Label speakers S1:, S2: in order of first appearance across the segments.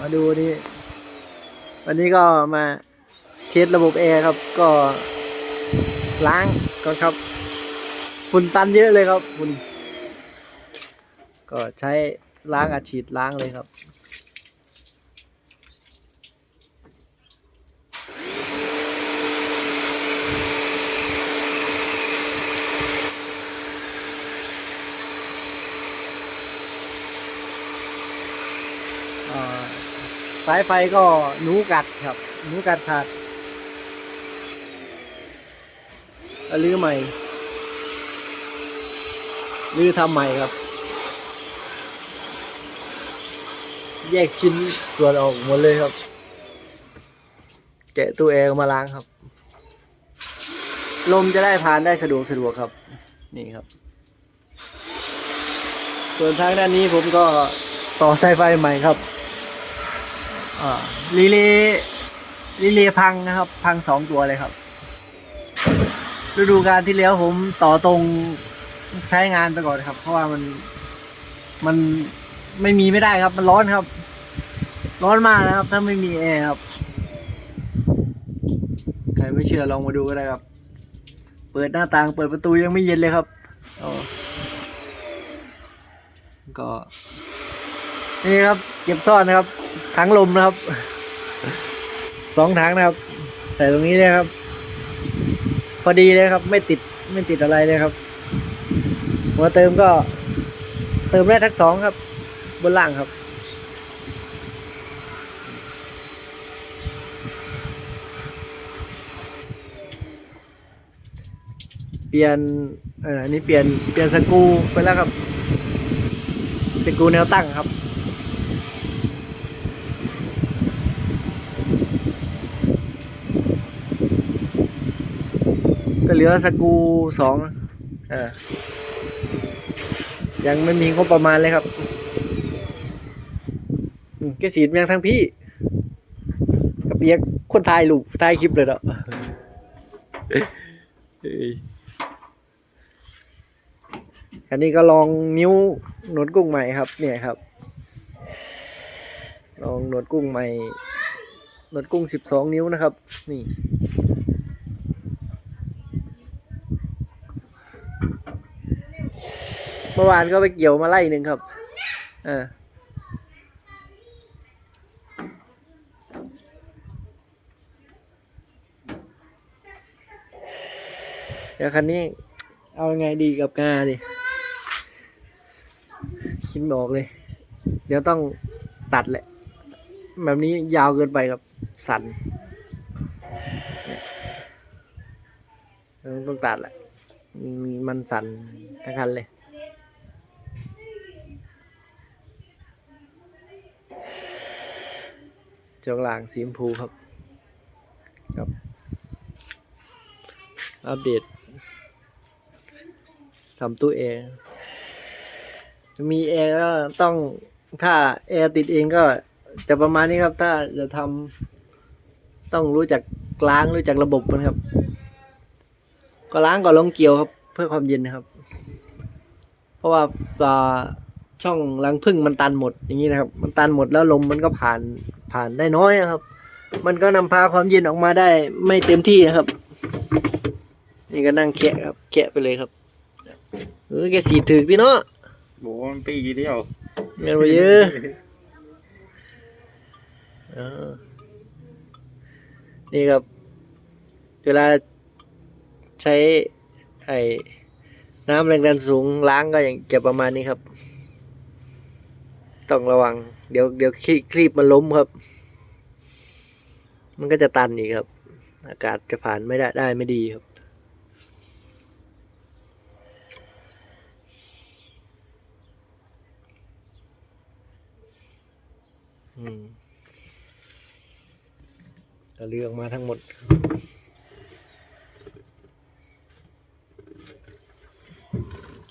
S1: มาดูนี่วันนี้ก็มาเทสระบบแอร์ครับ ก็ล้างก่อนครับฝุ่นตันเยอะเลยครับฝุ่นก็ใช้ล้างอัดฉีดล้างเลยครับอ่า สายไฟก็หนูกัดครับ หนูกัดขาดก็รื้อใหม่รื้อทำใหม่ครับ แยกชิ้นส่วนออกหมดเลยครับ แกะตู้แอร์มาล้างครับ ลมจะได้ผ่านได้สะดวกสะดวกครับ นี่ครับ ส่วนทางด้านนี้ผมก็ต่อสายไฟใหม่ครับ รีเลย์รีเลย์พังนะครับ พังสองตัวเลยครับ ฤดูกาลที่แล้วผมต่อตรงใช้งานไปก่อนครับ เพราะว่ามันมันไม่มีไม่ได้ครับ มันร้อนครับ ร้อนมากนะครับ ถ้าไม่มีแอร์ครับใครไม่เชื่อลองมาดูก็ได้ครับ เปิดหน้าต่างเปิดประตูยังไม่เย็นเลยครับก็ นี่ครับ เก็บซ่อนนะครับถังลมนะครับสองถังนะครับ ใส่ตรงนี้เลยครับ พอดีเลยครับ ไม่ติดไม่ติดอะไรเลยครับหัวเติมก็ เติมได้ทั้งสองครับ บนล่างครับเปลี่ยนเอ่ออันนี้เปลี่ยน เปลี่ยนสกูไปแล้วครับ สกูแนวตั้งครับ ก็เหลือสกูสองเออยังไม่มีงบประมาณเลยครับอืมแกสีดยังทั้งพี่กับเปียกคนถ่ายลูกถ่ายคลิปเลยเนาะอันนี้ก็ลองนิ้วหนวดกุ้งใหม่ครับ เนี่ยครับ ลองหนวดกุ้งใหม่หนวดกุ้งสิบสองนิ้วนะครับ นี่ มื่อวานก็ไปเกี่ยวมาไล่หนึ่งครับ เออเดี๋ยวคันนี้เอาไงดีกับงาดิคิดไม่ออกเลย เดี๋ยวต้องตัดแหละ แบบนี้ยาวเกินไปครับ สันเนี่ยเออต้องตัดแหละ มันมันสั่นทั้งคันเลย ช่วงล่างสีชมพูครับครับ อัปเดตทำตู้แอร์มีแอร์ก็ต้องถ้าแอร์ติดเองก็จะประมาณนี้ครับ ถ้าจะทำต้องรู้จักล้างรู้จักระบบมันครับ ก็ล้างก่อนลงเกี่ยวครับ เพื่อความเย็นนะครับ เพราะว่าปลาช่องรังพึ่งมันตันหมดอย่างนี้นะครับ มันตันหมดแล้วลมมันก็ผ่าน ผ่านได้น้อยนะครับ มันก็นำพาความเย็นออกมาได้ไม่เต็มที่นะครับ นี่ก็นั่งแคะครับ แคะไปเลยครับเออแกสีถึกดิเนาะ
S2: บอกว่ามันปีเดียว
S1: เงินไปเยอะเออนี่ครับ เวลาใช้ไอ้น้ำแรงดันสูงล้างก็อย่างจะประมาณนี้ครับ ต้องระวัง เดี๋ยวเดี๋ยวคลีคลีบมันล้มครับ มันก็จะตันอีกครับ อากาศจะผ่านไม่ได้ได้ไม่ดีครับ อืมก็เลือกมาทั้งหมด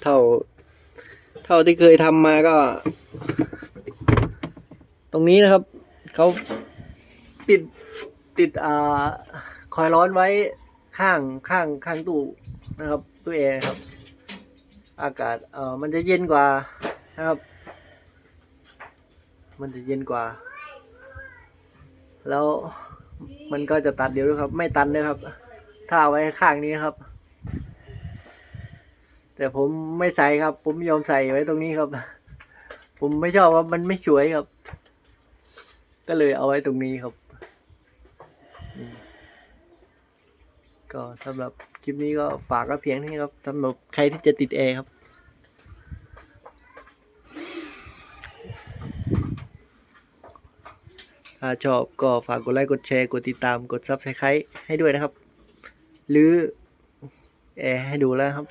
S1: เท่า เท่าที่เคยทำมาก็ รงนี้นะครับเขาติดติดอ่าคอยร้อนไว้ข้างข้างข้างตู้นะครับตู้แอร์ครับ อากาศเอ่อมันจะเย็นกว่านะครับ มันจะเย็นกว่า แล้วมันก็จะตัดเดี๋ยวด้วยครับ ไม่ตันด้วยครับ ถ้าเอาไว้ข้างนี้ครับ แต่ผมไม่ใส่ครับ ผมยอมใส่ไว้ตรงนี้ครับ ผมไม่ชอบว่ามันไม่สวยครับ ก็เลยเอาไว้ตรงนี้ครับ ก็สำหรับคลิปนี้ก็ฝากก็เพียงเท่านี้ครับสำหรับใครที่จะติดแอร์ครับถ้าชอบก็ฝากกดไลค์กดแชร์กดติดตามกด Subscribe ให้ด้วยนะครับ หรือแอร์ให้ดูแล้วครับ